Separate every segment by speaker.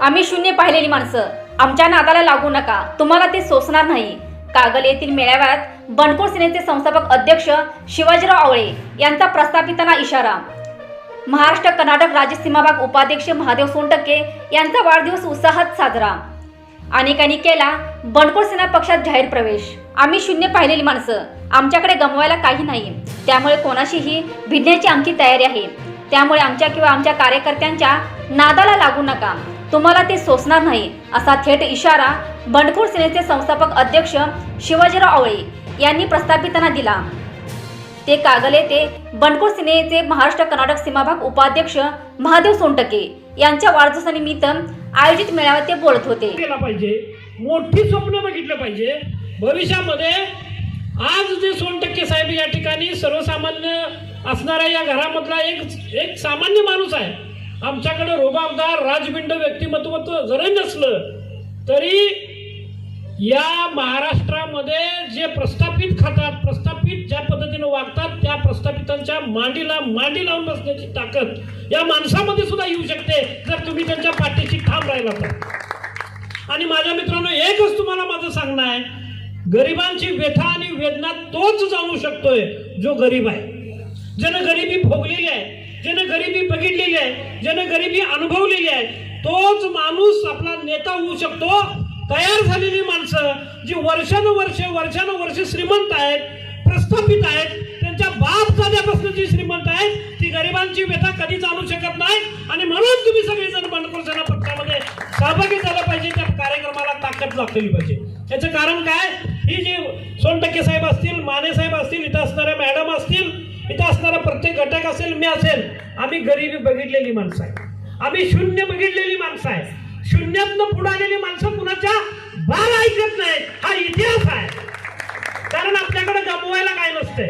Speaker 1: आम्ही शून्य पाहिलेली माणसं. आमच्या नादाला लागू नका. तुम्हाला ते सोसणार नाही. कागल येथील मेळाव्यात बनपूर सेनेचे संस्थापक अध्यक्ष शिवाजीराव आवळे यांचा प्रस्थापितांना इशारा. महाराष्ट्र कर्नाटक राज्य सीमाभाग उपाध्यक्ष महादेव सोनटक्के यांचा वाढदिवस उत्साहात साजरा. अनेकांनी केला बंडखोर सेना पक्षात जाहीर प्रवेश. आम्ही शून्य पाहिलेली माणसं. आमच्याकडे गमवायला काही नाही. त्यामुळे कोणाशीही भिडण्याची आमची तयारी आहे. त्यामुळे आमच्या किंवा आमच्या कार्यकर्त्यांच्या नादाला लागू नका. तुम्हाला ते सोसणार नाही असा थेट इशारा बंडखोर सेनेचे संस्थापक अध्यक्ष शिवाजीराव आवळे यांनी प्रस्थापितांना दिला. ते कागल येथे बंडखोर सेनेचे महाराष्ट्र कर्नाटक सीमाभाग उपाध्यक्ष महादेव सोनटके यांच्या वाढदिवसानिमित्त आयोजित मेळाव्यात ते बोलत होते.
Speaker 2: केला पाहिजे. मोठी स्वप्न बघितलं पाहिजे. भविष्यामध्ये आज जे सोनटक्के साहेब या ठिकाणी सर्व असणाऱ्या या घरामधला एक एक सामान्य माणूस आहे. आमच्याकडे रोबाबदार राजबिंड व्यक्तिमत्व जरी नसलं तरी या महाराष्ट्रामध्ये जे प्रस्थापित खातात प्रस्थापित ज्या पद्धतीने वागतात त्या प्रस्थापितांच्या मांडीला मांडी लावून बसण्याची ताकद या माणसामध्ये सुद्धा येऊ शकते जर तुम्ही त्यांच्या पाठीशी ठाम राहिला तर. आणि माझ्या मित्रांनो एकच तुम्हाला माझं सांगणं आहे. गरिबांची व्यथा आणि वेदना तोच जाणू शकतोय जो गरीब आहे. ज्यानं गरिबी भोगलेली आहे ज्यानं गरिबी बघितलेली आहे ज्यानं गरिबी अनुभवलेली आहे तोच माणूस आपला नेता होऊ शकतो. तयार झालेली माणसं जी वर्षानुवर्ष वर्षानुवर्ष श्रीमंत आहेत प्रस्थापित आहेत त्यांच्या बाप दाद्यापासून जी श्रीमंत आहेत ती गरिबांची व्यथा कधी आणू शकत नाही. आणि म्हणून तुम्ही सगळेजण बंडखोर सेना पक्षामध्ये सहभागी झालं पाहिजे त्या कार्यक्रमाला ताकद लागलेली पाहिजे. याचं कारण काय? ही जी सोनटक्के साहेब असतील माने साहेब असतील इथं असणाऱ्या मॅडम असतील इथं असणारा प्रत्येक घटक असेल मी असेल आम्ही गरिबी बघितलेली माणसं आहे. आम्ही शून्य बघितलेली माणसं आहे. शून्यातनं पुढे आलेली माणसं कुणाच्या बाल ऐकत नाहीत. हा इतिहास आहे. कारण आपल्याकडे गमवायला काय नसते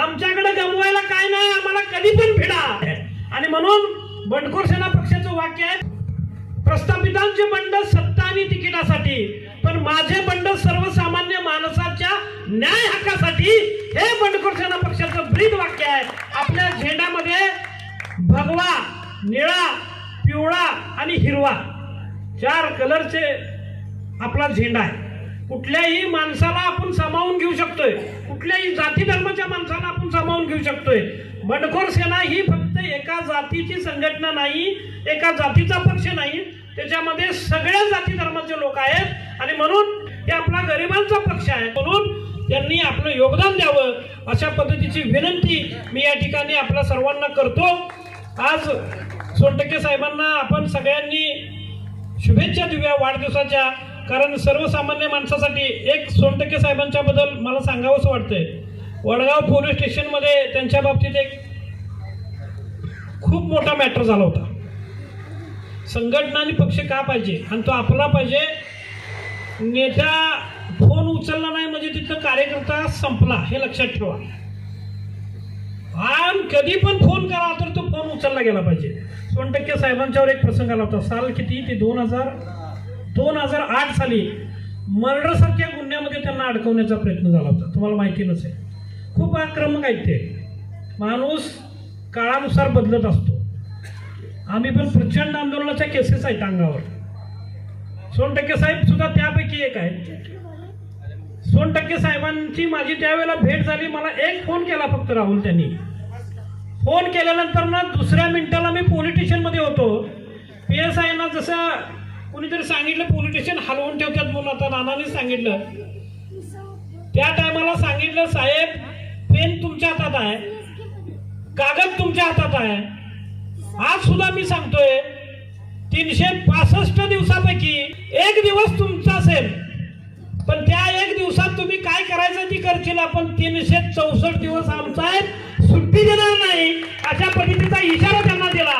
Speaker 2: आमच्याकडे गमवायला काय नाही आम्हाला कधी पण भिडा. आणि म्हणून बंडखोर सेना पक्षाचं वाक्य आहे प्रस्थापितांचे बंड सत्ता आणि तिकिटासाठी पण माझे बंड सर्वसामान्य माणसाच्या न्याय हक्कासाठी हे बंडखोर सेना पक्षाचं ब्रीद वाक्य आहे. आपल्या झेंड्यामध्ये भगवा निळा पिवळा आणि हिरवा चार कलरचे आपला झेंडा आहे. कुठल्याही माणसाला आपण सामावून घेऊ शकतोय. कुठल्याही जाती धर्माच्या माणसाला आपण सामावून घेऊ शकतोय. बंडखोर सेना ही फक्त एका जातीची संघटना नाही एका जातीचा पक्ष नाही त्याच्यामध्ये सगळ्या जाती धर्माचे लोक आहेत. आणि म्हणून हे आपला गरिबांचा पक्ष आहे. म्हणून त्यांनी आपलं योगदान द्यावं. अशा पद्धतीची विनंती मी या ठिकाणी आपल्या सर्वांना करतो. आज सोनटक्के साहेबांना आपण सगळ्यांनी शुभेच्छा देऊया वाढदिवसाच्या. कारण सर्वसामान्य माणसासाठी एक सोनटक्के साहेबांच्या बद्दल मला सांगावंसं वाटतंय. वडगाव पोलीस स्टेशनमध्ये त्यांच्या बाबतीत एक खूप मोठा मॅटर झाला होता. संघटना आणि पक्ष का पाहिजे? आणि तो आपला पाहिजे. नेत्या फोन उचलला नाही म्हणजे तिथं कार्यकर्ता संपला हे लक्षात ठेवा. आणि कधी पण फोन करा तर तो फोन उचलला गेला पाहिजे. सोन टक्के साहेबांच्यावर एक प्रसंग आला होता. साल किती? ते दोन हजार दोन हजार आठ साली मर्डरसारख्या गुन्ह्यामध्ये त्यांना अडकवण्याचा प्रयत्न झाला होता. तुम्हाला माहिती नसेल. खूप आक्रमक आहेत ते. माणूस काळानुसार बदलत असतो. आम्ही पण प्रचंड आंदोलनाच्या केसेस आहेत अंगावर. सोन टक्के साहेब सुद्धा त्यापैकी एक आहे सोन टक्के साहेबांची माझी त्यावेळेला भेट झाली मला एक फोन केला फक्त राहुल त्यांनी. फोन केल्यानंतर ना दुसऱ्या मिनिटाला मी पोलीस स्टेशनमध्ये होतो. पी एस आयना जसं कुणीतरी सांगितलं पोलिटिशियन हलवून ठेवतात म्हणून आता नानाने सांगितलं. त्या टायमाला सांगितलं साहेब पेन तुमच्या हातात आहे. कागद तुमच्या हातात आहे. आज सुद्धा मी सांगतोय तीनशे पासष्ट दिवसापैकी एक दिवस तुमचा असेल. पण त्या एक दिवसात तुम्ही काय करायचं ती करशील आपण तीनशे चौसष्ट दिवस आमचा आहे सुट्टी देणार नाही. अशा पद्धतीचा इशारा त्यांना दिला.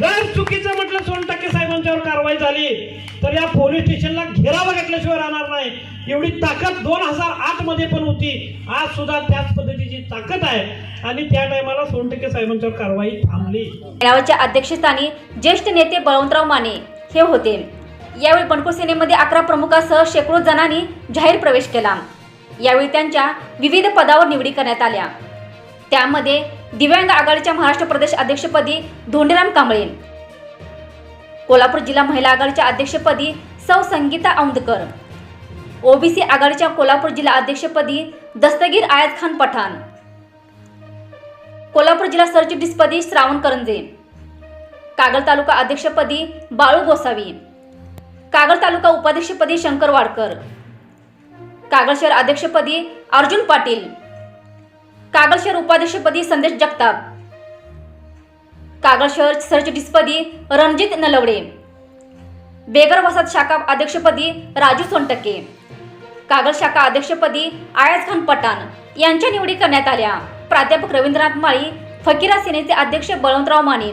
Speaker 2: जर चुकीचं म्हटलं सोन टक्के त्याच्यावर कारवाई झाली तर या पोलीस स्टेशनला घेरावा घातल्याशिवाय राहणार नाही. एवढी ताकद दोन हजार आठमध्ये पण होती. आज सुद्धा त्याच पद्धतीची ताकद आहे. आणि त्या टायमाला सोन साहेबांच्यावर कारवाई थांबली.
Speaker 1: मेळाव्याच्या अध्यक्षस्थानी ज्येष्ठ नेते बळवंतराव माने हे होते. यावेळी बंडखोर सेनेमध्ये अकरा प्रमुखासह शेकडो जणांनी जाहीर प्रवेश केला. यावेळी त्यांच्या विविध पदावर निवडी करण्यात आल्या. त्यामध्ये दिव्यांग आघाडीच्या महाराष्ट्र प्रदेश अध्यक्षपदी धोंडीराम कांबळे कोल्हापूर जिल्हा महिला आघाडीच्या अध्यक्षपदी सौ संगीता औंदकर ओबीसी आघाडीच्या कोल्हापूर जिल्हा अध्यक्षपदी दस्तगीर आयात खान पठाण. कोल्हापूर जिल्हा सरचिटणीसपदी श्रावण करंजे. कागल तालुका अध्यक्षपदी बाळू गोसावी. कागल तालुका उपाध्यक्षपदी शंकर वाडकर. कागल शहर अध्यक्षपदी अर्जुन पाटील. कागल शहर उपाध्यक्षपदी संदेश जगताप. कागल शहर सरचिटणीसपदी रणजित नलवडे. बेगर वसाहत शाखा अध्यक्षपदी राजू सोनटके कागल शाखा अध्यक्षपदी आयाज खान पठाण यांच्या निवडी करण्यात आल्या. प्राध्यापक रवींद्रनाथ माळी फकीरा सेनेचे अध्यक्ष बळवंतराव माने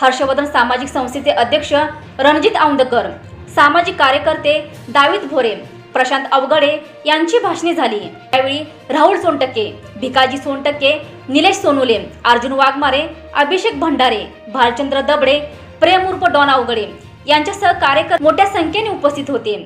Speaker 1: हर्षवर्धन सामाजिक संस्थेचे अध्यक्ष रणजित औंदकर सामाजिक कार्यकर्ते दाविद भोरे प्रशांत अवगडे यांची भाषणे झाली. त्यावेळी राहुल सोनटक्के भिकाजी सोनटक्के निलेश सोनुले अर्जुन वाघमारे अभिषेक भंडारे भालचंद्र दबडे प्रेम उर्फ डॉन अवगडे यांच्यासह कार्यकर्ते मोठ्या संख्येने उपस्थित होते.